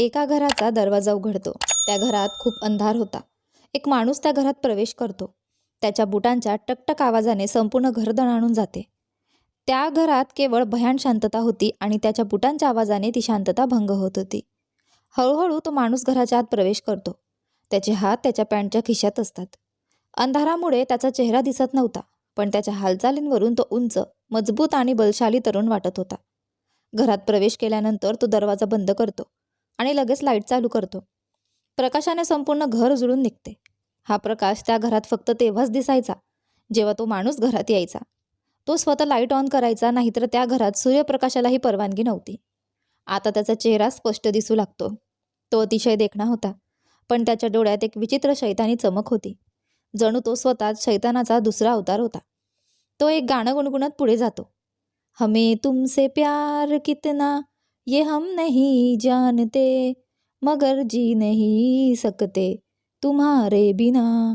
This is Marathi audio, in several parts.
एका घराचा दरवाजा उघडतो. त्या घरात खूप अंधार होता. एक माणूस त्या घरात प्रवेश करतो. त्याच्या बुटांच्या टकटक आवाजाने संपूर्ण घर दणाणून जाते. त्या घरात केवळ भयान शांतता होती आणि त्याच्या बुटांच्या आवाजाने ती शांतता भंग होत होती. हळूहळू तो माणूस घराच्या आत प्रवेश करतो. त्याचे हात त्याच्या पॅन्टच्या खिशात असतात. अंधारामुळे त्याचा चेहरा दिसत नव्हता पण त्याच्या हालचालींवरून तो उंच मजबूत आणि बलशाली तरुण वाटत होता. घरात प्रवेश केल्यानंतर तो दरवाजा बंद करतो. आणि लगेच लाइट चालू करतो. प्रकाशाने संपूर्ण घर उजळून निघते. हा प्रकाश त्या घरात फक्त तेव्हाच दिसायचा जेव्हा तो माणूस घरात यायचा. तो स्वतः लाइट ऑन करायचा नाहीतर त्या घरात सूर्यप्रकाशालाही परवानगी नव्हती. आता त्याचा चेहरा स्पष्ट दिसू लागतो. तो अतिशय देखणा होता पण त्याच्या डोळ्यात एक विचित्र शैतानी चमक होती. जणू तो स्वतः शैतानाचा दुसरा अवतार होता. तो एक गाणं गुणगुणत पुढे जातो. हमें तुमसे प्यार कितना ये हम नहीं जानते मगर जी नहीं सकते तुम्हारे बिना.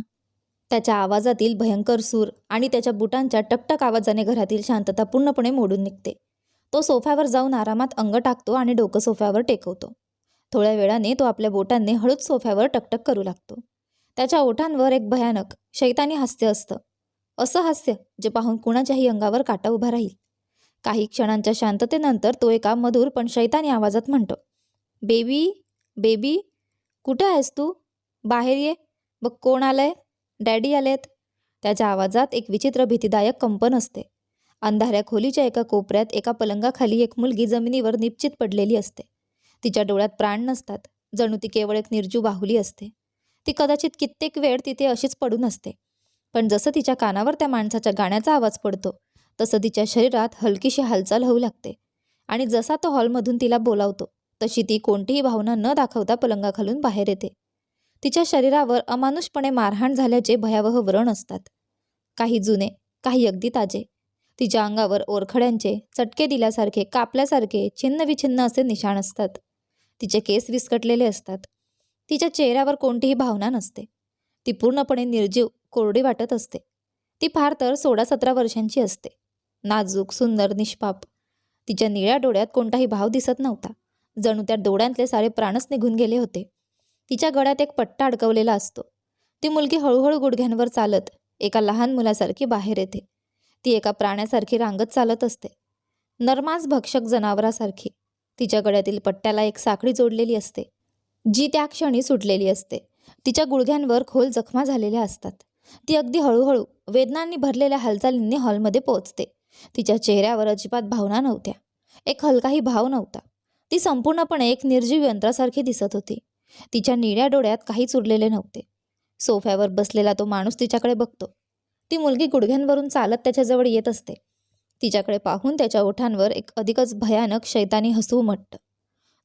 त्याच्या आवाजातील भयंकर सूर आणि त्याच्या बुटांच्या टकटक आवाजाने घरातील शांतता पूर्णपणे मोडून निघते. तो सोफ्यावर जाऊन आरामात अंग टाकतो आणि डोकं सोफ्यावर टेकवतो. थोड्या वेळाने तो आपल्या बोटांनी हळूच सोफ्यावर टकटक करू लागतो. त्याच्या ओठांवर एक भयानक शैतानी हास्य असतं. असं हास्य जे पाहून कुणाच्याही अंगावर काटा उभा राहील. काही क्षणांच्या शांततेनंतर तो एका मधुर पण शैतानी आवाजात म्हणतो बेबी बेबी कुठं आहेस तू? बाहेर ये. बघ कोण आलंय? डॅडी आलेत. त्याच्या आवाजात एक विचित्र भीतीदायक कंपन असते. अंधाऱ्या खोलीच्या एका कोपऱ्यात एका पलंगाखाली एक मुलगी जमिनीवर निश्चित पडलेली असते. तिच्या डोळ्यात प्राण नसतात. जणू ती केवळ एक निर्जू बाहुली असते. ती कदाचित कित्येक वेळ तिथे अशीच पडून असते. पण जसं तिच्या कानावर त्या माणसाच्या गाण्याचा आवाज पडतो तसं तिच्या शरीरात हलकीशी हालचाल होऊ लागते. आणि जसा तो हॉलमधून तिला बोलावतो तशी ती कोणतीही भावना न दाखवता पलंगाखालून बाहेर येते. तिच्या शरीरावर अमानुषपणे मारहाण झाल्याचे भयावह व्रण असतात. काही जुने काही अगदी ताजे. तिच्या अंगावर ओरखड्यांचे चटके दिल्यासारखे कापल्यासारखे छिन्नविछिन्न असे निशाण असतात. तिचे केस विस्कटलेले असतात. तिच्या चेहऱ्यावर कोणतीही भावना नसते. ती पूर्णपणे निर्जीव कोरडी वाटत असते. ती फार तर सोळा सतरा वर्षांची असते. नाजूक सुंदर निष्पाप. तिच्या निळ्या डोळ्यात कोणताही भाव दिसत नव्हता. जणू त्या डोळ्यांतले सारे प्राणच निघून गेले होते. तिच्या गळ्यात एक पट्टा अडकवलेला असतो. ती मुलगी हळूहळू गुडघ्यांवर चालत एका लहान मुलासारखी बाहेर येते. ती एका प्राण्यासारखी रांगत चालत असते. नरमास भक्षक जनावरासारखी. तिच्या गळ्यातील पट्ट्याला एक साखळी जोडलेली असते. जी त्या क्षणी सुटलेली असते. तिच्या गुडघ्यांवर खोल जखमा झालेल्या असतात. ती अगदी हळूहळू वेदनांनी भरलेल्या हालचालींनी हॉलमध्ये पोहोचते. तिच्या चेहऱ्यावर अजिबात भावना नव्हत्या. एक हलकाही भाव नव्हता. ती संपूर्णपणे एक निर्जीव यंत्रासारखी दिसत होती. तिच्या निळ्या डोळ्यात काहीच उरलेले नव्हते. सोफ्यावर बसलेला तो माणूस तिच्याकडे बघतो. ती मुलगी गुडघ्यांवरून चालत त्याच्याजवळ येत असते. तिच्याकडे पाहून त्याच्या ओठांवर एक अधिकच भयानक शैतानी हसू उमटतं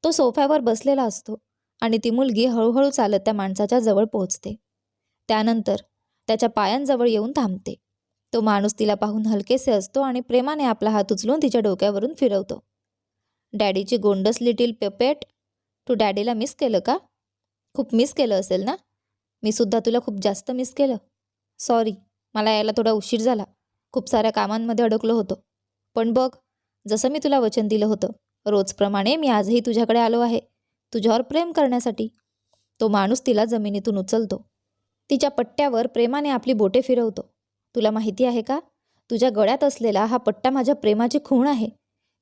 तो सोफ्यावर बसलेला असतो आणि ती मुलगी हळूहळू चालत त्या माणसाच्या जवळ पोहोचते. त्यानंतर त्याच्या पायांजवळ येऊन थांबते. तो माणूस तिला पाहून हलकेसे असतो आणि प्रेमाने आपला हात उचलून तिच्या डोक्यावरून फिरवतो. डॅडीची गोंडस लिटिल पेपेट तू डॅडीला मिस केलं का? खूप मिस केलं असेल ना? मी सुद्धा तुला खूप जास्त मिस केलं. सॉरी मला यायला थोडा उशीर झाला. खूप साऱ्या कामांमध्ये अडकलो होतो. पण बघ जसं मी तुला वचन दिलं होतं रोजप्रमाणे मी आजही तुझ्याकडे आलो आहे तुझ्यावर प्रेम करण्यासाठी. तो माणूस तिला जमिनीतून उचलतो. तिच्या पट्ट्यावर प्रेमाने आपली बोटे फिरवतो. तुला माहिती आहे का? तुझ्या गळ्यात असलेला हा पट्टा माझ्या प्रेमाची खूण आहे.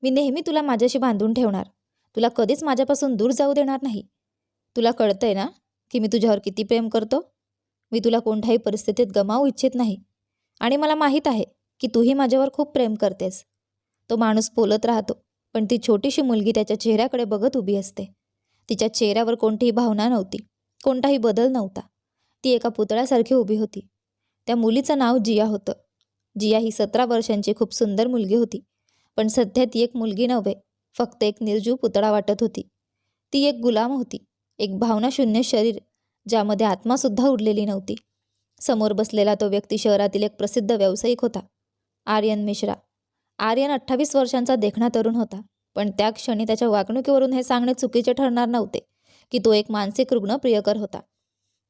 मी नेहमी तुला माझ्याशी बांधून ठेवणार. तुला कधीच माझ्यापासून दूर जाऊ देणार नाही. तुला कळतंय ना की मी तुझ्यावर किती प्रेम करतो? मी तुला कोणत्याही परिस्थितीत गमावू इच्छित नाही. आणि मला माहीत आहे की तूही माझ्यावर खूप प्रेम करतेस. तो माणूस बोलत राहतो पण ती छोटीशी मुलगी त्याच्या चेहऱ्याकडे बघत उभी असते. तिच्या चेहऱ्यावर कोणतीही भावना नव्हती कोणताही बदल नव्हता. ती एका पुतळ्यासारखी उभी होती. त्या मुलीचं नाव जिया होतं. जिया ही सतरा वर्षांची खूप सुंदर मुलगी होती. पण सध्या ती एक मुलगी नव्हे फक्त एक निर्जीव पुतळा वाटत होती. ती एक गुलाम होती एक भावनाशून्य शरीर ज्यामध्ये आत्मासुद्धा उरलेली नव्हती. समोर बसलेला तो व्यक्ती शहरातील एक प्रसिद्ध व्यावसायिक होता आर्यन मिश्रा. आर्यन अठ्ठावीस वर्षांचा देखणा तरुण होता पण त्या क्षणी त्याच्या वागणुकीवरून हे सांगणे चुकीचे ठरणार नव्हते की तो एक मानसिक रुग्ण प्रियकर होता.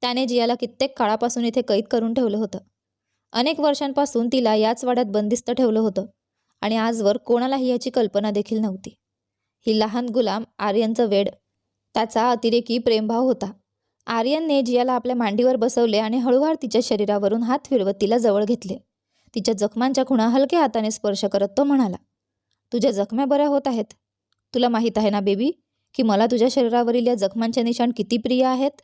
त्याने जियाला कित्येक काळापासून इथे कैद करून ठेवलं होतं. अनेक वर्षांपासून तिला याच वाड्यात बंदिस्त ठेवलं होतं आणि आजवर कोणालाही याची कल्पना देखील नव्हती. ही लहान गुलाम आर्यनचं वेड त्याचा अतिरेकी प्रेमभाव होता. आर्यनने जियाला आपल्या मांडीवर बसवले आणि हळूवार तिच्या शरीरावरून हात फिरवत तिला जवळ घेतले. तिच्या जखमांच्या खुणा हलक्या हाताने स्पर्श करत तो म्हणाला तुझ्या जखम्या बऱ्या होत आहेत. तुला माहीत आहे ना बेबी की मला तुझ्या शरीरावरील या जखमांचे निशाण किती प्रिय आहेत?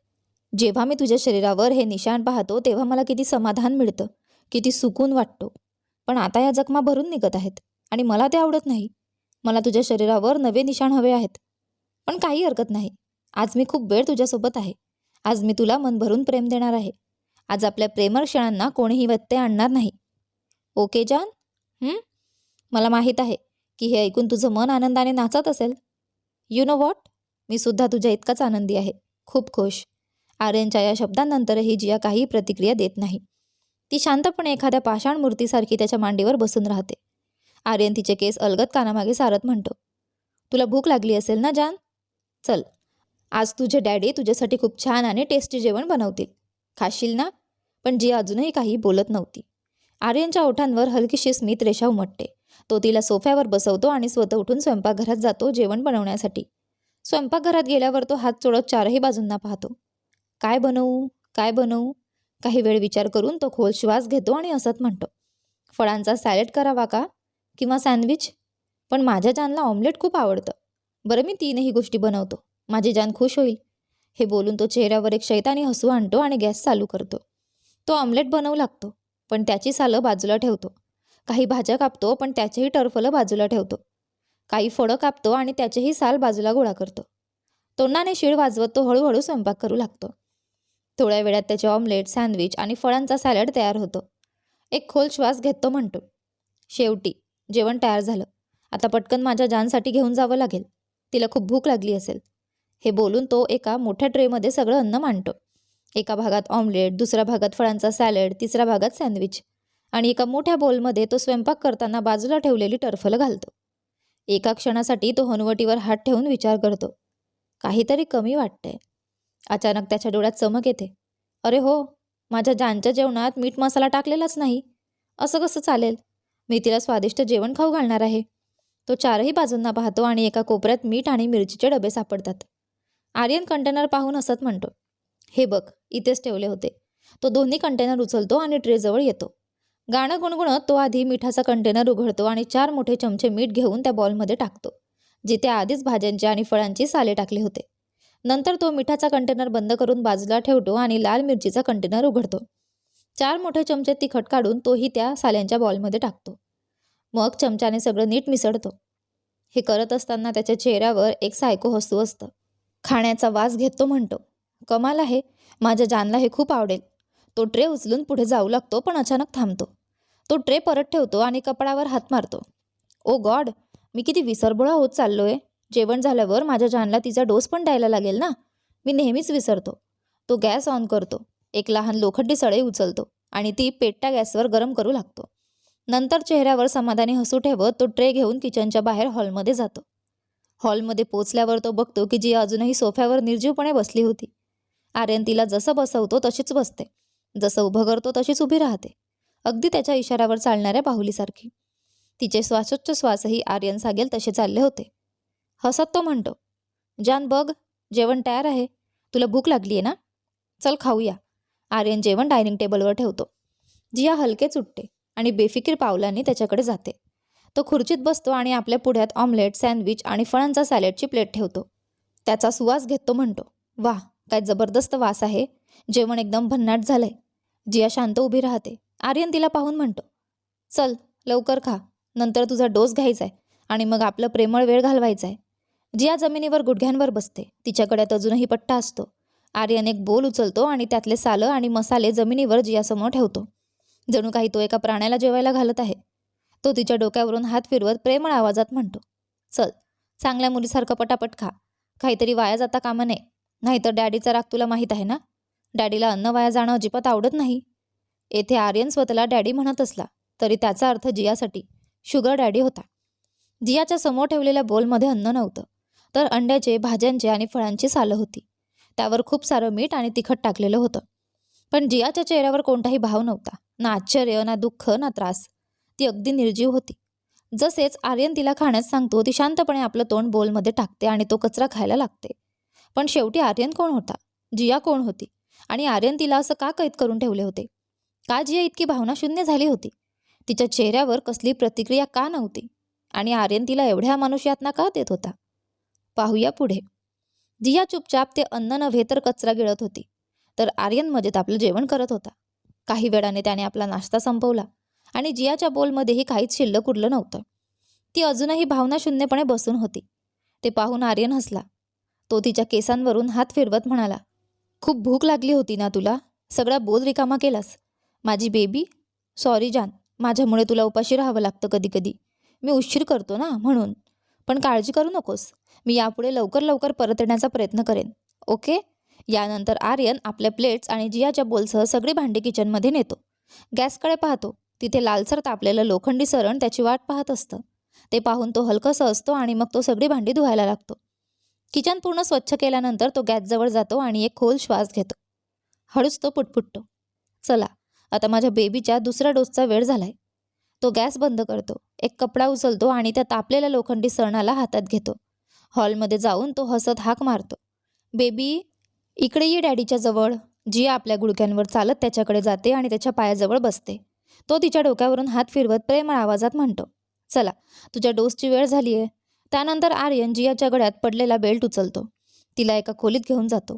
जेव्हा मी तुझ्या शरीरावर हे निशाण पाहतो तेव्हा मला किती समाधान मिळतं किती सुकून वाटतो. पण आता या जखमा भरून निघत आहेत आणि मला ते आवडत नाही. मला तुझ्या शरीरावर नवे निशाण हवे आहेत. पण काही हरकत नाही. आज मी खूप वेळ तुझ्यासोबत आहे. आज मी तुला मन भरून प्रेम देणार आहे. आज आपल्या प्रेमर क्षणांना कोणीही व्यत्यय आणणार नाही. ओके जान? मला माहीत आहे की हे ऐकून तुझं मन आनंदाने नाचत असेल. यू नो वॉट मी सुद्धा तुझ्या इतकाच आनंदी आहे. खूप खुश. आर्यनच्या या शब्दांनंतरही जिया काही प्रतिक्रिया देत नाही. ती शांतपणे एखाद्या पाषाण मूर्तीसारखी त्याच्या मांडीवर बसून राहते. आर्यन तिचे केस अलगत कानामागे सारत म्हणतो तुला भूक लागली असेल ना जान? चल आज तुझे डॅडी तुझ्यासाठी खूप छान आणि टेस्टी जेवण बनवतील. खाशील ना? पण जिया अजूनही काही बोलत नव्हती. आर्यनच्या ओठांवर हलकीशी स्मित रेषा उमटते. तो तिला सोफ्यावर बसवतो आणि स्वतः उठून स्वयंपाकघरात जातो जेवण बनवण्यासाठी. स्वयंपाकघरात गेल्यावर तो हात चोळत चारही बाजूंना पाहतो. काय बनवू काय बनवू? काही वेळ विचार करून तो खोल श्वास घेतो आणि असत म्हणतो फळांचा सॅलेड करावा का? किंवा सँडविच? पण माझ्या जानला ऑमलेट खूप आवडतं. बरं मी तीनही गोष्टी बनवतो. माझी जान खुश होईल. हे बोलून तो चेहऱ्यावर एक शैतानी हसू आणतो आणि गॅस चालू करतो. तो ऑमलेट बनवू लागतो पण त्याची सालं बाजूला ठेवतो. काही भाज्या कापतो पण त्याचेही टरफलं बाजूला ठेवतो. काही फळं कापतो आणि त्याचेही साल बाजूला गोळा करतो. तोंडाने शिळ वाजवत तो हळूहळू स्वयंपाक करू लागतो. थोड्या वेळात त्याचे ऑमलेट सँडविच आणि फळांचा सॅलड तयार होतो. एक खोल श्वास घेतो म्हणतो. शेवटी जेवण तयार झालं. आता पटकन माझ्या जानसाठी घेऊन जावं लागेल. तिला खूप भूक लागली असेल. हे बोलून तो एका मोठ्या ट्रेमध्ये सगळं अन्न मांडतो. एका भागात ऑमलेट दुसऱ्या भागात फळांचा सॅलड तिसऱ्या भागात सँडविच आणि एका मोठ्या बोलमध्ये तो स्वयंपाक करताना बाजूला ठेवलेली टर्फल घालतो. एका क्षणासाठी तो हनुवटीवर हात ठेवून विचार करतो. काहीतरी कमी वाटतंय. अचानक त्याच्या डोळ्यात चमक येते. अरे हो माझ्या जानच्या जेवणात मीठ मसाला टाकलेलाच नाही. असं कसं चालेल? मी तिला स्वादिष्ट जेवण खाऊ घालणार आहे. तो चारही बाजूंना पाहतो आणि एका कोपऱ्यात मीठ आणि मिरचीचे डबे सापडतात. आर्यन कंटेनर पाहून असत म्हणतो हे बघ इथेच ठेवले होते. तो दोन्ही कंटेनर उचलतो आणि ट्रेजवळ येतो. गाणं गुणगुणत तो आधी मिठाचा कंटेनर उघडतो आणि चार मोठे चमचे मीठ घेऊन त्या बॉलमध्ये टाकतो जिथे आधीच भाज्यांची आणि फळांची साले टाकले होते. नंतर तो मिठाचा कंटेनर बंद करून बाजूला ठेवतो आणि लाल मिरचीचा कंटेनर उघडतो. चार मोठे चमचे तिखट काढून तोही त्या साल्यांच्या बॉलमध्ये टाकतो. मग चमच्याने सगळं नीट मिसळतो. हे करत असताना त्याच्या चेहऱ्यावर एक सायको हसू असतं. खाण्याचा वास घेत तो म्हणतो. कमाल आहे. माझ्या जानला हे खूप आवडेल. तो ट्रे उचलून पुढे जाऊ लागतो पण अचानक थांबतो. तो ट्रे परत ठेवतो आणि कपडावर हात मारतो. ओ गॉड! मी किती विसरबोळा होत चाललोय. जेवण झाल्यावर माझ्या जानला तिचा डोस पण द्यायला लागेल ना? मी नेहमीच विसरतो. तो गॅस ऑन करतो. एक लहान लोखंडी सळई उचलतो आणि ती पेटत्या गॅसवर गरम करू लागतो. नंतर चेहऱ्यावर समाधानी हसू ठेवत तो ट्रे घेऊन किचनच्या बाहेर हॉलमध्ये जातो. हॉलमध्ये पोचल्यावर तो बघतो की जी अजूनही सोफ्यावर निर्जीवपणे बसली होती. आर्यन तिला जसं बसवतो तशीच बसते. जसं उभं करतो तशीच उभी राहते. अगदी त्याच्या इशाऱ्यावर चालणाऱ्या बाहुलीसारखी तिचे श्वासोच्छ्वासही आर्यन सागेल तसे चालले होते. हसत तो म्हणतो जान बघ जेवण तयार आहे. तुला भूक लागली आहे ना? चल खाऊया. आर्यन जेवण डायनिंग टेबलवर ठेवतो. जिया हलकेच उठते आणि बेफिकीर पावलांनी त्याच्याकडे जाते. तो खुर्चीत बसतो आणि आपल्या पुढ्यात ऑमलेट सँडविच आणि फळांचा सॅलेडची प्लेट ठेवतो. त्याचा सुवास घेत तो म्हणतो वाह काय जबरदस्त वास आहे. जेवण एकदम भन्नाट झालंय. जिया शांत उभी राहते. आर्यन तिला पाहून म्हणतो चल लवकर खा. नंतर तुझा डोस घ्यायचा आहे आणि मग आपलं प्रेमळ वेळ घालवायचा आहे जिया जमिनीवर गुडघ्यांवर बसते तिच्याकडे अजूनही पट्टा असतो. आर्यन एक बोल उचलतो आणि त्यातले सालं आणि मसाले जमिनीवर जियासमोर ठेवतो. जणू काही तो एका प्राण्याला जेवायला घालत आहे. तो तिच्या डोक्यावरून हात फिरवत प्रेमळ आवाजात म्हणतो चल चांगल्या मुलीसारखं पटापट खा. काहीतरी वाया जाता कामा नये. नाहीतर डॅडीचा राग तुला माहीत आहे ना? डॅडीला अन्न वाया जाणं अजिबात आवडत नाही. येथे आर्यन स्वतःला डॅडी म्हणत असला तरी त्याचा अर्थ जियासाठी शुगर डॅडी होता. जियाच्या समोर ठेवलेल्या बोलमध्ये अन्न नव्हतं. तर अंड्याचे भाज्यांचे आणि फळांची सालं होती. त्यावर खूप सारं मीठ आणि तिखट टाकलेलं होतं. पण जियाच्या चेहऱ्यावर कोणताही भाव नव्हता. ना आश्चर्य ना दुःख ना त्रास. ती अगदी निर्जीव होती. जसेच आर्यन तिला खाण्यास सांगतो ती शांतपणे आपलं तोंड बोलमध्ये टाकते आणि तो कचरा खायला लागते. पण शेवटी आर्यन कोण होता? जिया कोण होती? आणि आर्यन तिला असं का कैद करून ठेवले होते? का जिया इतकी भावना शून्य झाली होती? तिच्या चेहऱ्यावर कसली प्रतिक्रिया का नव्हती? आणि आर्यन तिला एवढ्या मनुष्यातना का देत होता? पाहूया पुढे. जिया चुपचाप ते अन्न नव्हे तर कचरा गिळत होती. तर आर्यन मजेत आपलं जेवण करत होता. काही वेळाने त्याने आपला नाश्ता संपवला आणि जियाच्या बोलमध्येही काहीच शिल्लक उरलं नव्हतं. ती अजूनही भावनाशून्यपणे बसून होती. ते पाहून आर्यन हसला. तो तिच्या केसांवरून हात फिरवत म्हणाला खूप भूक लागली होती ना तुला? सगळा बोल रिकामा केलास. माझी बेबी? सॉरी जान माझ्यामुळे तुला उपाशी राहावं लागतं कधी कधी मी उशीर करतो ना म्हणून. पण काळजी करू नकोस. मी यापुढे लवकर लवकर परत येण्याचा प्रयत्न करेन. ओके? यानंतर आर्यन आपल्या प्लेट्स आणि जियाच्या बोलसह सगळी भांडी किचनमध्ये नेतो. गॅसकडे पाहतो. तिथे लालसर तापलेलं लोखंडी सरण त्याची वाट पाहत असतं. ते पाहून तो हलकसा असतो आणि मग तो सगळी भांडी धुवायला लागतो. किचन पूर्ण स्वच्छ केल्यानंतर तो गॅसजवळ जातो आणि एक खोल श्वास घेतो. हळूच तो पुटपुटतो. चला आता माझ्या बेबीच्या दुसऱ्या डोसचा वेळ झालाय. तो गॅस बंद करतो. एक कपडा उचलतो आणि त्या तापलेल्या लोखंडी सरणाला हातात घेतो. हॉलमध्ये जाऊन तो हसत हाक मारतो. बेबी इकडे ये डॅडीच्या जवळ. जी आपल्या गुडघ्यांवर चालत त्याच्याकडे जाते आणि त्याच्या पायाजवळ बसते. तो तिच्या डोक्यावरून हात फिरवत प्रेमळ आवाजात म्हणतो चला तुझ्या डोसची वेळ झाली आहे त्यानंतर आर्यन जियाच्या गळ्यात पडलेला बेल्ट उचलतो. तिला एका खोलीत घेऊन जातो.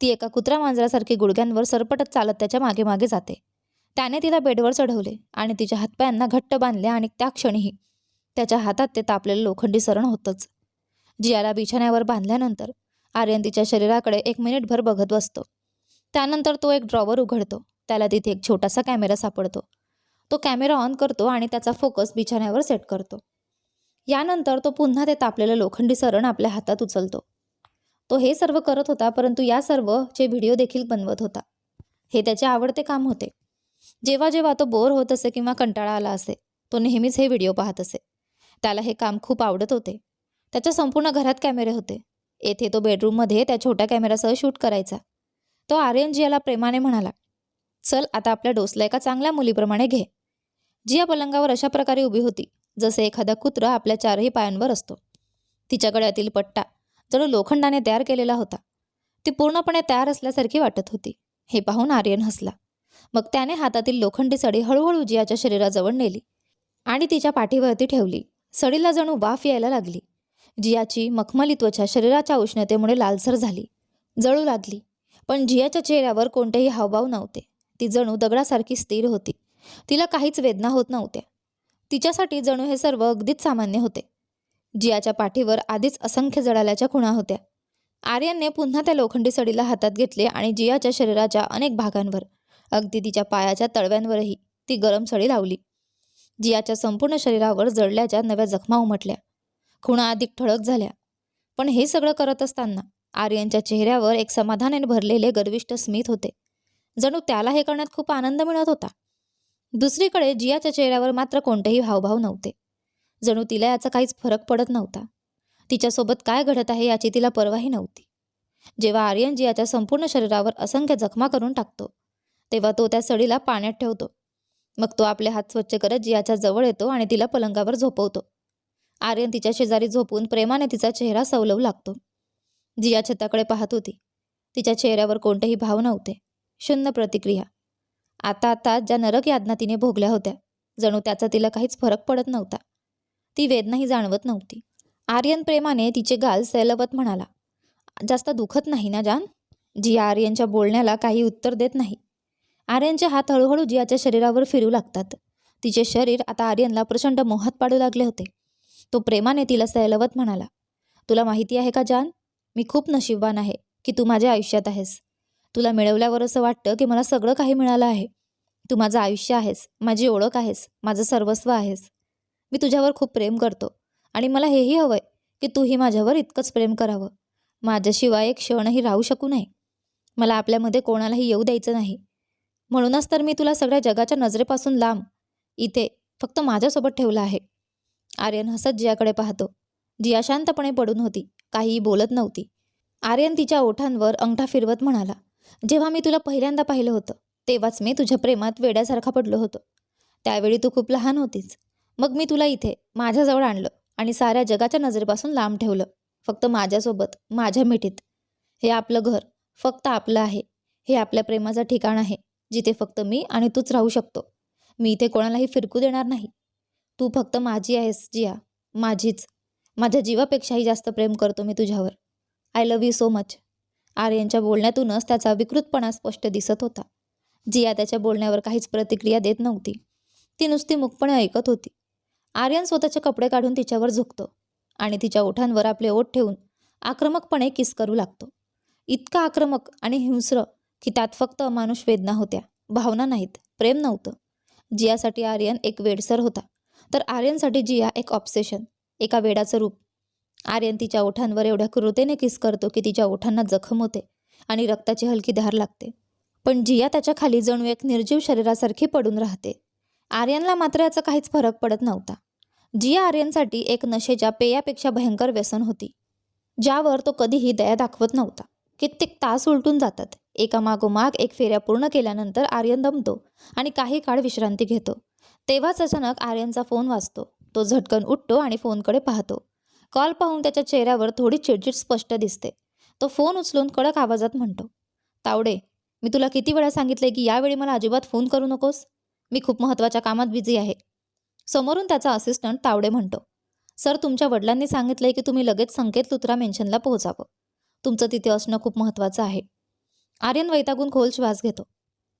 ती एका कुत्रा मांजरासारखी गुडघ्यांवर सरपटत चालत त्याच्यामागे मागे जाते. त्याने तिला बेडवर चढवले आणि तिच्या हातपायांना घट्ट बांधले आणि त्या क्षणीही. त्याच्या हातात ते तापलेलं लोखंडी सरण होतंच. जियाला बिछाण्यावर बांधल्यानंतर आर्यन तिच्या शरीराकडे एक मिनिटभर बघत बसतो. त्यानंतर तो एक ड्रॉवर उघडतो. त्याला तिथे एक छोटासा कॅमेरा सापडतो. तो कॅमेरा ऑन करतो आणि त्याचा फोकस बिछाण्यावर सेट करतो. यानंतर तो पुन्हा ते तापलेलं लोखंडी सरण आपल्या हातात उचलतो. तो हे सर्व करत होता परंतु या सर्वचे व्हिडिओ देखील बनवत होता. हे त्याचे आवडते काम होते. जेव्हा जेव्हा तो बोर होत असे किंवा कंटाळा आला असे तो नेहमीच हे व्हिडिओ पाहत असे. त्याला हे काम खूप आवडत होते. त्याच्या संपूर्ण घरात कॅमेरे होते. येथे तो बेडरूममध्ये त्या छोट्या कॅमेरासह शूट करायचा. तो आर्यन जियाला प्रेमाने म्हणाला चल आता आपल्या डोसला एका चांगल्या मुलीप्रमाणे घे. जिया पलंगावर अशा प्रकारे उभी होती जसे एखादा कुत्रा आपल्या चारही पायांवर असतो. तिच्या गळ्यातील पट्टा जणू लोखंडाने तयार केलेला होता. ती पूर्णपणे तयार असल्यासारखी वाटत होती. हे पाहून आर्यन हसला. मग त्याने हातातील लोखंडी सडी हळूहळू जियाच्या शरीराजवळ नेली आणि तिच्या पाठीवरती ठेवली. सडीला जणू वाफ यायला लागली. जियाची मखमली त्वचा शरीराच्या उष्णतेमुळे लालसर झाली. जळू लागली. पण जियाच्या चेहऱ्यावर कोणतेही हावभाव नव्हते. ती जणू दगडासारखी स्थिर होती. तिला काहीच वेदना होत नव्हत्या. तिच्यासाठी जणू हे सर्व अगदीच सामान्य होते. जियाच्या पाठीवर आधीच असंख्य जळाल्याच्या खुणा होत्या. आर्यनने पुन्हा त्या लोखंडी सडीला हातात घेतले आणि जियाच्या शरीराच्या अनेक भागांवर अगदी तिच्या पायाच्या तळव्यांवरही ती गरम सडी लावली. जियाच्या संपूर्ण शरीरावर जळल्याच्या नव्या जखमा उमटल्या. खुणा अधिक ठळक झाल्या. पण हे सगळं करत असताना आर्यनच्या चेहऱ्यावर एक समाधानाने भरलेले गर्विष्ट स्मित होते. जणू त्याला हे करण्यात खूप आनंद मिळत होता. दुसरीकडे जियाच्या चेहऱ्यावर मात्र कोणतेही हावभाव नव्हते. जणू तिला याचा काहीच फरक पडत नव्हता. तिच्यासोबत काय घडत आहे याची तिला पर्वाही नव्हती. जेव्हा आर्यन जियाच्या संपूर्ण शरीरावर असंख्य जखमा करून टाकतो तेव्हा तो त्या सडीला पाण्यात ठेवतो. मग तो आपले हात स्वच्छ करत जियाच्या जवळ येतो आणि तिला पलंगावर झोपवतो. आर्यन तिच्या शेजारी झोपून प्रेमाने तिचा चेहरा सवलवू लागतो. जिया छताकडे पाहत होती. तिच्या चेहऱ्यावर कोणतेही भाव नव्हते. शून्य प्रतिक्रिया. आता आता ज्या नरक यातना तिने भोगल्या होत्या जणू त्याचा तिला काहीच फरक पडत नव्हता. ती वेदनाही जाणवत नव्हती. आर्यन प्रेमाने तिचे गाल सैलवत म्हणाला जास्त दुखत नाही ना जान? जिया आर्यनच्या बोलण्याला काही उत्तर देत नाही. आर्यनचे हात हळूहळू जियाच्या शरीरावर फिरू लागतात. तिचे शरीर आता आर्यनला प्रचंड मोहात पाडू लागले होते. तो प्रेमाने तिला सैलवत म्हणाला तुला माहिती आहे का जान? मी खूप नशीबवान आहे की तू माझ्या आयुष्यात आहेस. तुला मिळवल्यावर असं वाटतं की मला सगळं काही मिळालं आहे. तू माझं आयुष्य आहेस माझी ओळख आहेस माझं सर्वस्व आहेस. मी तुझ्यावर खूप प्रेम करतो आणि मला हेही हवंय की तूही माझ्यावर इतकंच प्रेम करावं. माझ्याशिवाय एक क्षणही राहू शकू नये. मला आपल्यामध्ये कोणालाही येऊ द्यायचं नाही. म्हणूनच तर मी तुला सगळ्या जगाच्या नजरेपासून लांब इथे फक्त माझ्यासोबत ठेवलं आहे. आर्यन हसत जियाकडे पाहतो. जिया शांतपणे पडून होती. काहीही बोलत नव्हती. आर्यन तिच्या ओठांवर अंगठा फिरवत म्हणाला जेव्हा मी तुला पहिल्यांदा पाहिलं होतं तेव्हाच मी तुझ्या प्रेमात वेड्यासारखा पडलो होतो. त्यावेळी तू खूप लहान होतीस. मग मी तुला इथे माझ्याजवळ आणलं आणि साऱ्या जगाच्या नजरेपासून लांब ठेवलं. फक्त माझ्यासोबत माझ्या मिठीत. हे आपलं घर फक्त आपलं आहे. हे आपल्या प्रेमाचं ठिकाण आहे जिथे फक्त मी आणि तूच राहू शकतो. मी इथे कोणालाही फिरकू देणार नाही. तू फक्त माझी आहेस जिया. माझीच. माझ्या जीवापेक्षाही जास्त प्रेम करतो मी तुझ्यावर. I love you so much आर्यनच्या बोलण्यातूनच त्याचा विकृतपणा स्पष्ट दिसत होता. जिया त्याच्या बोलण्यावर काहीच प्रतिक्रिया देत नव्हती. ती नुसती मुकपणे ऐकत होती. आर्यन स्वतःचे कपडे काढून तिच्यावर झुकतो आणि तिच्या ओठांवर आपले ओठ ठेवून आक्रमकपणे किस करू लागतो. इतका आक्रमक आणि हिंस्र की त्यात फक्त अमानुष वेदना होत्या. भावना नाहीत. प्रेम नव्हतं. जियासाठी आर्यन एक वेडसर होता. तर आर्यनसाठी जिया एक ऑप्सेशन एका वेडाचं रूप. आर्यन तिच्या ओठांवर एवढ्या क्रूरतेने किस करतो की तिच्या ओठांना जखम होते आणि रक्ताची हलकी धार लागते. पण जिया त्याच्याखाली जणू एक निर्जीव शरीरासारखी पडून राहते. आर्यनला मात्र याचा काहीच फरक पडत नव्हता. जिया आर्यनसाठी एक नशेच्या पेयापेक्षा भयंकर व्यसन होती ज्यावर तो कधीही दया दाखवत नव्हता. कित्येक तास उलटून जातात. एका मागोमाग एक फेऱ्या पूर्ण केल्यानंतर आर्यन दमतो आणि काही काळ विश्रांती घेतो. तेव्हाच अचानक आर्यनचा फोन वाजतो. तो झटकन उठतो आणि फोनकडे पाहतो. कॉल पाहून त्याच्या चेहऱ्यावर थोडी चिडचिड स्पष्ट दिसते. तो फोन उचलून कडक आवाजात म्हणतो तावडे मी तुला किती वेळा सांगितले की यावेळी मला अजिबात फोन करू नकोस? मी खूप महत्त्वाच्या कामात बिझी आहे. समोरून त्याचा असिस्टंट तावडे म्हणतो सर तुमच्या वडिलांनी सांगितलंय की तुम्ही लगेच संकेत लुत्रा मेन्शनला पोहोचावं. तुमचं तिथे असणं खूप महत्त्वाचं आहे. आर्यन वैतागून खोल श्वास घेतो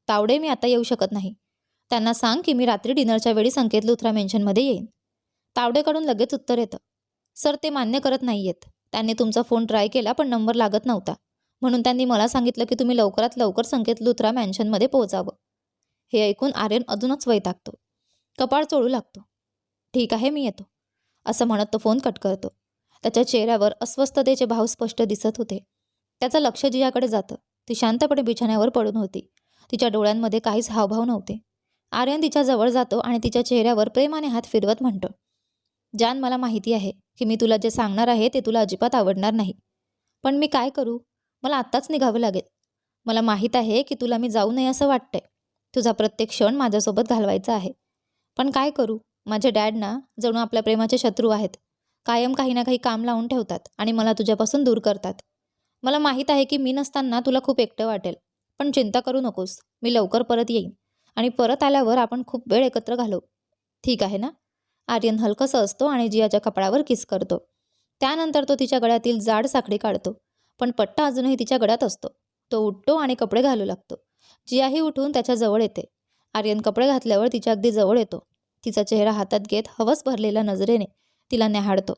तावडे मी आता येऊ शकत नाही. त्यांना सांग की मी रात्री डिनरच्या वेळी संकेत लुथरा मेन्शनमध्ये येईन. तावडेकडून लगेच उत्तर येतं. सर ते मान्य करत नाही आहेत त्यांनी तुमचा फोन ट्राय केला पण नंबर लागत नव्हता. म्हणून त्यांनी मला सांगितलं की तुम्ही लवकरात लवकर संकेत लुथरा मॅन्शनमध्ये पोहोचावं. हे ऐकून आर्यन अजूनच वैतागतो. कपाळ चोळू लागतो. ठीक आहे मी येतो. असं म्हणत तो फोन कट करतो. त्याच्या चेहऱ्यावर अस्वस्थतेचे भाव स्पष्ट दिसत होते. त्याचं लक्ष जियाकडे जातं. ती शांतपणे बिछाण्यावर पडून होती. तिच्या डोळ्यांमध्ये काहीच हावभाव नव्हते. आर्यन तिच्या जवळ जातो आणि तिच्या चेहऱ्यावर प्रेमाने हात फिरवत म्हणतो जान मला माहिती आहे की मी तुला जे सांगणार आहे ते तुला अजिबात आवडणार नाही. पण मी काय करू? मला आत्ताच निघावं लागेल. मला माहीत आहे की तुला मी जाऊ नये असं वाटतंय. तुझा प्रत्येक क्षण माझ्यासोबत घालवायचा आहे. पण काय करू? माझे डॅड ना जणू आपल्या प्रेमाचे शत्रू आहेत. कायम काही ना काही काम लावून ठेवतात आणि मला तुझ्यापासून दूर करतात. मला माहीत आहे की मी नसताना तुला खूप एकटं वाटेल. पण चिंता करू नकोस. मी लवकर परत येईन. आणि परत आल्यावर आपण खूप वेळ एकत्र घालवू ठीक आहे ना? आर्यन हलकंसं असतो आणि जियाच्या कपडावर किस करतो. त्यानंतर तो तिच्या गळ्यातील जाड साखळी काढतो. पण पट्टा अजूनही तिच्या गळ्यात असतो. तो उठतो आणि कपडे घालू लागतो. जियाही उठून त्याच्याजवळ येते. आर्यन कपडे घातल्यावर तिच्या अगदी जवळ येतो. तिचा चेहरा हातात घेत हवस भरलेल्या नजरेने तिला न्याहाळतो.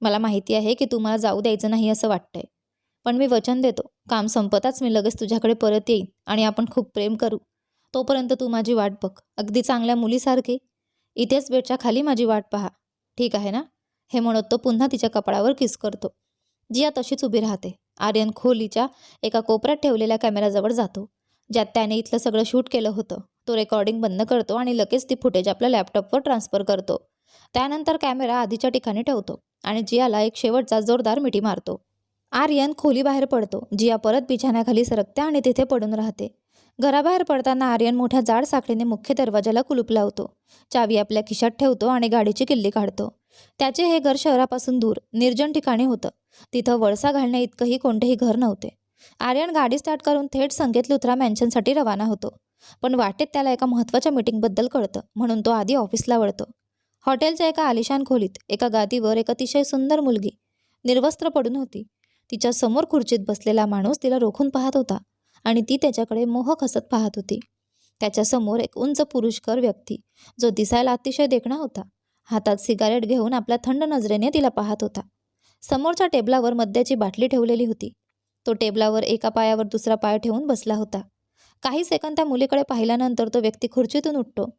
मला माहिती आहे की तू मला जाऊ द्यायचं नाही असं वाटतंय. पण मी वचन देतो. काम संपताच मी लगेच तुझ्याकडे परत येईन आणि आपण खूप प्रेम करू. तोपर्यंत तू माझी वाट बघ. अगदी चांगल्या मुलीसारखी. इथेच बेडच्या खाली माझी वाट पहा. ठीक आहे ना? हे म्हणत तो पुन्हा तिच्या कपडावर किस करतो. जिया तशीच उभी राहते. आर्यन खोलीच्या एका कोपऱ्यात ठेवलेल्या कॅमेराजवळ जातो. ज्यात त्याने इथलं सगळं शूट केलं होतं. तो रेकॉर्डिंग बंद करतो आणि लगेच ती फुटेज आपल्या लॅपटॉपवर ट्रान्सफर करतो. त्यानंतर कॅमेरा आधीच्या ठिकाणी ठेवतो आणि जियाला एक शेवटचा जोरदार मिठी मारतो. आर्यन खोली बाहेर पडतो. जिया परत बिछाण्याखाली सरकते आणि तिथे पडून राहते. घराबाहेर पडताना आर्यन मोठ्या जाड साखळीने मुख्य दरवाजाला कुलूप लावतो चावी आपल्या खिशात ठेवतो आणि गाडीची किल्ली काढतो. त्याचे हे घर शहरापासून दूर निर्जन ठिकाणी होतं. तिथं वळसा घालण्या इतकंही कोणतेही घर नव्हते. आर्यन गाडी स्टार्ट करून थेट संकेत लुथरा मॅन्शनसाठी रवाना होतो. पण वाटेत त्याला एका महत्त्वाच्या मीटिंगबद्दल कळतं म्हणून तो आधी ऑफिसला वळतो. हॉटेलच्या एका आलिशान खोलीत एका गादीवर एक अतिशय सुंदर मुलगी. निर्वस्त्र पडून होती. तिच्या समोर खुर्चीत बसलेला माणूस तिला रोखून पाहत होता. आणि ती त्याच्याकडे मोहक हसत पाहत होती. त्याच्यासमोर एक उंच पुरुषकर व्यक्ती जो दिसायला अतिशय देखणा होता. हातात सिगारेट घेऊन आपल्या थंड नजरेने तिला पाहत होता. समोरच्या टेबलावर मद्याची बाटली ठेवलेली होती. तो टेबलावर एका पायावर दुसरा पाय ठेवून बसला होता. काही सेकंद त्या मुलीकडे पाहिल्यानंतर तो व्यक्ती खुर्चीतून उठतो.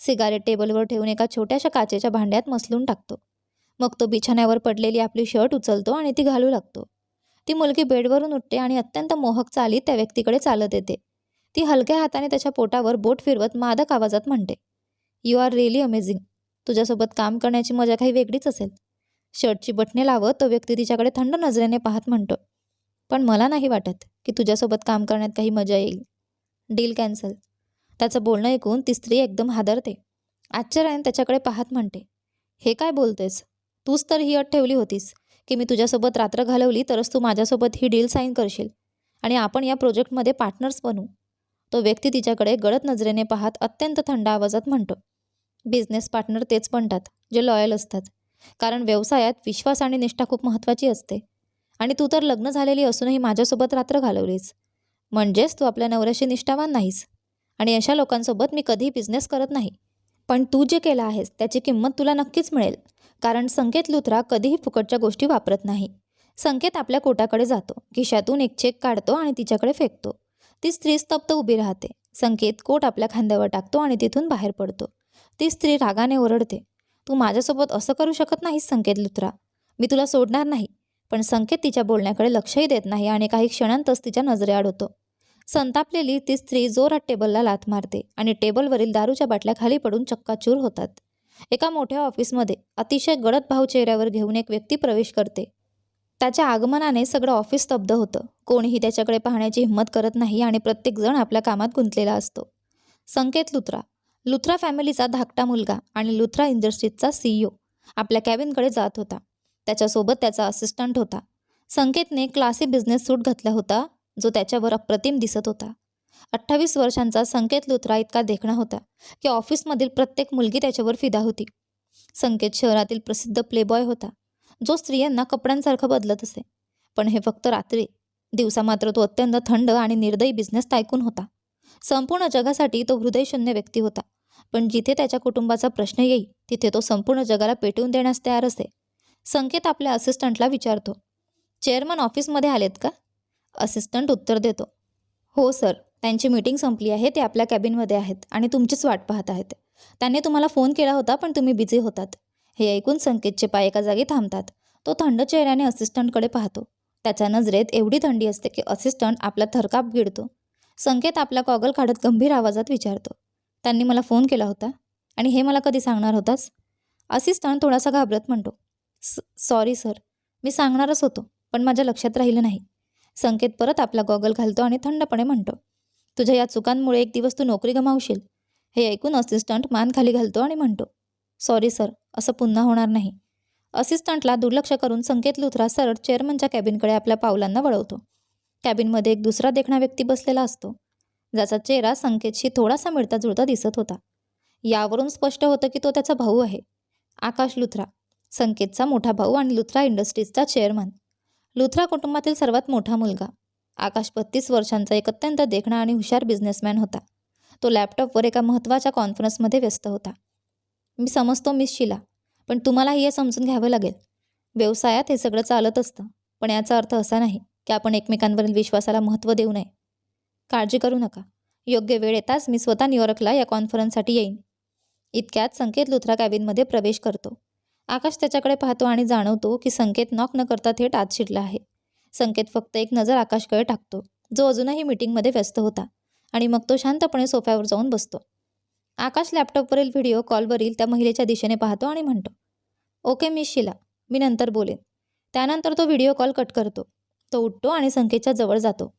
सिगारेट टेबलवर ठेवून एका छोट्याशा काचेच्या भांड्यात मसलून टाकतो. मग तो बिछाण्यावर पडलेली आपली शर्ट उचलतो आणि ती घालू लागतो. ती मुलगी बेडवरून उठते आणि अत्यंत मोहक चालीत त्या व्यक्तीकडे चालत येते. ती हलक्या हाताने त्याच्या पोटावर बोट फिरवत मादक आवाजात म्हणते यू आर रिअली अमेझिंग तुझ्यासोबत काम करण्याची मजा काही वेगळीच असेल. शर्टची बटणे लावत तो व्यक्ती तिच्याकडे थंड नजरेने पाहत म्हणतो पण मला नाही वाटत की तुझ्यासोबत काम करण्यात काही मजा येईल. डील कॅन्सल त्याचं बोलणं ऐकून ती स्त्री एकदम हादरते. आश्चर्याने त्याच्याकडे पाहत म्हणते हे काय बोलतेस? तूच तर ही अट ठेवली होतीस. की मी तुझ्यासोबत रात्र घालवली तरच तू माझ्यासोबत ही डील साईन करशील. आणि आपण या प्रोजेक्टमध्ये पार्टनर्स बनू. तो व्यक्ती तिच्याकडे गडद नजरेने पाहत अत्यंत थंड आवाजात म्हणतो. बिझनेस पार्टनर तेच म्हणतात जे लॉयल असतात. कारण व्यवसायात विश्वास आणि निष्ठा खूप महत्त्वाची असते. आणि तू तर लग्न झालेली असूनही माझ्यासोबत रात्र घालवलीस. म्हणजेच तू आपल्या नवऱ्याशी निष्ठावान नाहीस. आणि अशा लोकांसोबत मी कधीही बिझनेस करत नाही. पण तू जे केलं आहेस त्याची किंमत तुला नक्कीच मिळेल. कारण संकेत लुथरा कधीही फुकटच्या गोष्टी वापरत नाही. संकेत आपल्या कोटाकडे जातो खिशातून एक चेक काढतो आणि तिच्याकडे फेकतो. ती स्त्री स्तब्ध उभी राहते. संकेत कोट आपल्या खांद्यावर टाकतो आणि तिथून बाहेर पडतो. ती स्त्री रागाने ओरडते तू माझ्यासोबत असं करू शकत नाहीस संकेत लुथरा. मी तुला सोडणार नाही पण संकेत तिच्या बोलण्याकडे लक्षही देत नाही आणि काही क्षणांतच तिच्या नजरेआड होतो संतापलेली ती स्त्री जोरात टेबलला लाथ मारते आणि टेबलवरील दारूच्या बाटल्या खाली पडून चक्काचूर होतात. एका मोठ्या ऑफिसमध्ये अतिशय गडद भाव चेहऱ्यावर घेऊन एक व्यक्ती प्रवेश करते. त्याच्या आगमनाने सगळं ऑफिस स्तब्ध होतं. कोणीही त्याच्याकडे पाहण्याची हिंमत करत नाही आणि प्रत्येकजण आपल्या कामात गुंतलेला असतो. संकेत लुत्रा. लुथ्रा फॅमिलीचा धाकटा मुलगा आणि लुथ्रा इंडस्ट्रीजचा सीईओ. आपल्या कॅबिनकडे जात होता. त्याच्यासोबत त्याचा असिस्टंट होता. संकेतने क्लासी बिझनेस सूट घातला होता जो त्याच्यावर अप्रतिम दिसत होता. अठ्ठावीस वर्षांचा संकेत लुथरा इतका देखणा होता की ऑफिसमधील प्रत्येक मुलगी त्याच्यावर फिदा होती. संकेत शहरातील प्रसिद्ध प्लेबॉय होता. जो स्त्रियांना कपड्यांसारखं बदलत असे. पण हे फक्त रात्री. दिवसा मात्र तो अत्यंत थंड आणि निर्दयी बिझनेस टायकून होता. संपूर्ण जगासाठी तो हृदयशून्य व्यक्ती होता. पण जिथे त्याच्या कुटुंबाचा प्रश्न येई तिथे तो संपूर्ण जगाला पेटवून देण्यास तयार असे. संकेत आपल्या असिस्टंटला विचारतो चेअरमन ऑफिसमध्ये आलेत का? असिस्टंट उत्तर देतो हो सर त्यांची मीटिंग संपली आहे ते आपल्या कॅबिनमध्ये आहेत आणि तुमचीच वाट पाहत आहेत. त्यांनी तुम्हाला फोन केला होता पण तुम्ही बिझी होतात. हे ऐकून संकेतचे पाय एका जागी थांबतात. तो थंड चेहऱ्याने असिस्टंटकडे पाहतो. त्याच्या नजरेत एवढी थंडी असते की असिस्टंट आपला थरकाप गिळतो. संकेत आपला कॉगल काढत गंभीर आवाजात विचारतो. त्यांनी मला फोन केला होता. आणि हे मला कधी सांगणार होतास? असिस्टंट थोडासा घाबरत म्हणतो. Sorry sir. मी सांगणारच होतो पण माझ्या लक्षात राहिलं नाही. संकेत परत आपला गॉगल घालतो आणि थंडपणे म्हणतो. तुझ्या या चुकांमुळे एक दिवस तू नोकरी गमावशील. हे ऐकून असिस्टंट मान खाली घालतो आणि म्हणतो सॉरी सर असं पुन्हा होणार नाही. असिस्टंटला दुर्लक्ष करून संकेत लुथरा सरळ चेअरमनच्या कॅबिनकडे आपल्या पावलांना वळवतो. कॅबिनमध्ये एक दुसरा देखणा व्यक्ती बसलेला असतो ज्याचा चेहरा संकेतशी थोडासा मिळता जुळता दिसत होता. यावरून स्पष्ट होतं की तो त्याचा भाऊ आहे आकाश लुथरा संकेतचा मोठा भाऊ आणि लुथरा इंडस्ट्रीजचा चेअरमन. लुथरा कुटुंबातील सर्वात मोठा मुलगा. आकाश बत्तीस वर्षांचा एक अत्यंत देखणा आणि हुशार बिझनेसमॅन होता. तो लॅपटॉपवर एका महत्त्वाच्या कॉन्फरन्समध्ये व्यस्त होता. मी समजतो मिस शिला पण तुम्हालाही हे समजून घ्यावं लागेल. व्यवसायात हे सगळं चालत असतं पण याचा अर्थ असा नाही की आपण एकमेकांवरील विश्वासाला महत्त्व देऊ नये. काळजी करू नका. योग्य वेळ येताच मी स्वतः न्यूयॉर्कला या कॉन्फरन्ससाठी येईन इतक्यात संकेत लुथरा कॅबिनमध्ये प्रवेश करतो. आकाश त्याच्याकडे पाहतो आणि जाणवतो की संकेत नॉक न करता थेट आत शिरला आहे. संकेत फक्त एक नजर आकाशकडे टाकतो. जो अजूनही मीटिंगमध्ये व्यस्त होता आणि मग तो शांतपणे सोफ्यावर जाऊन बसतो. आकाश लॅपटॉपवरील व्हिडिओ कॉलवरील त्या महिलेच्या दिशेने पाहतो आणि म्हणतो ओके मी शिला. मी नंतर बोलेन. त्यानंतर तो व्हिडिओ कॉल कट करतो. तो उठतो आणि संकेतच्या जवळ जातो.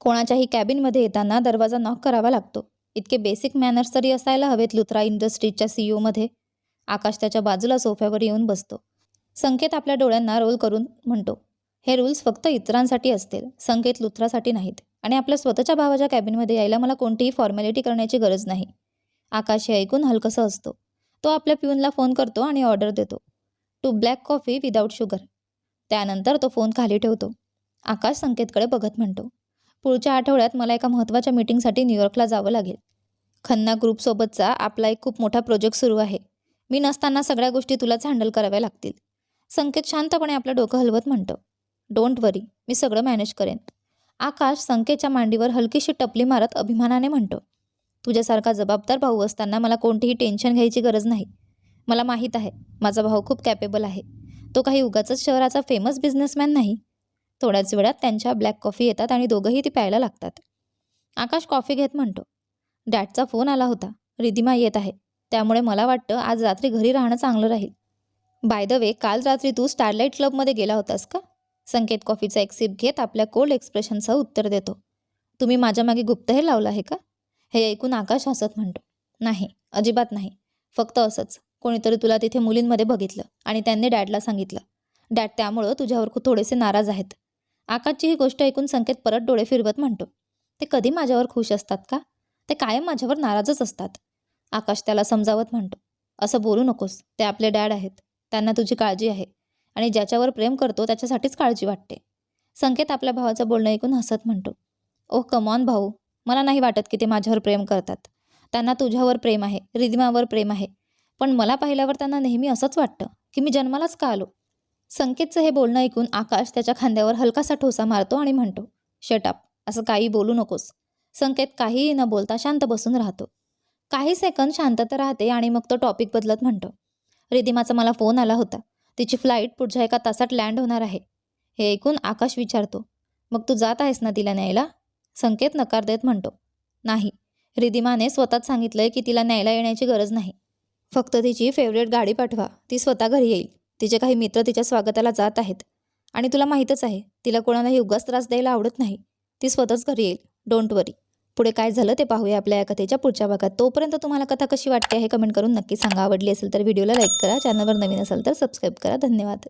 कोणाच्याही कॅबिनमध्ये येताना दरवाजा नॉक करावा लागतो. इतके बेसिक मॅनर्स तरी असायला हवेत लुथरा इंडस्ट्रीजच्या सीईओमध्ये आकाश त्याच्या बाजूला सोफ्यावर येऊन बसतो. संकेत आपल्या डोळ्यांना रोल करून म्हणतो हे रूल्स फक्त इतरांसाठी असतील संकेत लुथरासाठी नाहीत. आणि आपल्या स्वतःच्या भावाच्या कॅबिनमध्ये यायला मला कोणतीही फॉर्मॅलिटी करण्याची गरज नाही. आकाश हे ऐकून हलकसं असतो. तो आपल्या पिऊनला फोन करतो आणि ऑर्डर देतो. Two black coffee without sugar त्यानंतर तो फोन खाली ठेवतो. आकाश संकेतकडे बघत म्हणतो. पुढच्या आठवड्यात मला एका महत्त्वाच्या मीटिंगसाठी न्यूयॉर्कला जावं लागेल. खन्ना ग्रुपसोबतचा आपला एक खूप मोठा प्रोजेक्ट सुरू आहे. मी नसताना सगळ्या गोष्टी तुलाच हँडल कराव्या लागतील. संकेत शांतपणे आपलं डोकं हलवत म्हणतो. डोंट वरी मी सगळं मॅनेज करेन. आकाश संकेच्या मांडीवर हलकीशी टपली मारत अभिमानाने म्हणतो तुझ्यासारखा जबाबदार भाऊ असताना मला कोणतीही टेन्शन घ्यायची गरज नाही. मला माहीत आहे माझा भाऊ खूप कॅपेबल आहे. तो काही उगाचच शहराचा फेमस बिझनेसमॅन नाही. थोड्याच वेळात त्यांच्या ब्लॅक कॉफी येतात आणि दोघंही ती प्यायला लागतात. आकाश कॉफी घेत म्हणतो डॅडचा फोन आला होता. रिधिमा येत आहे. त्यामुळे मला वाटतं आज रात्री घरी राहणं चांगलं राहील. बाय द वे काल रात्री तू स्टारलाईट क्लबमध्ये गेला होतास का? संकेत कॉफीचा एक सिप घेत आपल्या कोल्ड एक्सप्रेशनसह उत्तर देतो. तुम्ही माझ्या मागे गुप्तहेर लावला आहे का? हे ऐकून आकाश हसत म्हणतो. नाही अजिबात नाही. फक्त असंच. कोणीतरी तुला तिथे मुलींमध्ये बघितलं आणि त्यांनी डॅडला सांगितलं. डॅड त्यामुळं तुझ्यावर खूप थोडेसे नाराज आहेत. आकाशची ही गोष्ट ऐकून संकेत परत डोळे फिरवत म्हणतो. ते कधी माझ्यावर खुश असतात का? ते कायम माझ्यावर नाराजच असतात. आकाश त्याला समजावत म्हणतो. असं बोलू नकोस. ते आपले डॅड आहेत. त्यांना तुझी काळजी आहे. आणि ज्याच्यावर प्रेम करतो त्याच्यासाठीच काळजी वाटते. संकेत आपल्या भावाचं बोलणं ऐकून हसत म्हणतो. ओह कमॉन भाऊ. मला नाही वाटत की ते माझ्यावर प्रेम करतात. त्यांना तुझ्यावर प्रेम आहे रिदिमावर प्रेम आहे. पण मला पाहिल्यावर त्यांना नेहमी असंच वाटतं की मी जन्मालाच का आलो? संकेतचं हे बोलणं ऐकून आकाश त्याच्या खांद्यावर हलकासा ठोसा मारतो आणि म्हणतो शटअप असं काही बोलू नकोस. संकेत काहीही न बोलता शांत बसून राहतो. काही सेकंद शांतता राहते आणि मग तो टॉपिक बदलत म्हणतो रिदिमाचा मला फोन आला होता. तिची फ्लाईट पुढच्या एका तासात लँड होणार आहे. हे ऐकून आकाश विचारतो मग तू जात आहेस ना तिला न्यायला? संकेत नकार देत म्हणतो. नाही. रिदिमाने स्वतःच सांगितलंय की तिला न्यायला येण्याची गरज नाही. फक्त तिची फेवरेट गाडी पाठवा. ती स्वतः घरी येईल. तिचे काही मित्र तिच्या स्वागताला जात आहेत. आणि तुला माहीतच आहे तिला कोणालाही उगाच त्रास द्यायला आवडत नाही. ती स्वतःच घरी येईल. Don't worry. पुढे काय झालं ते पाहूया आपल्या या कथेच्या पुढच्या भागात. तोपर्यंत तुम्हाला कथा कशी वाटते हे कमेंट करून नक्की सांगा. आवडली असेल तर व्हिडिओला लाईक करा. चॅनलवर नवीन असेल तर सबस्क्राईब करा. धन्यवाद.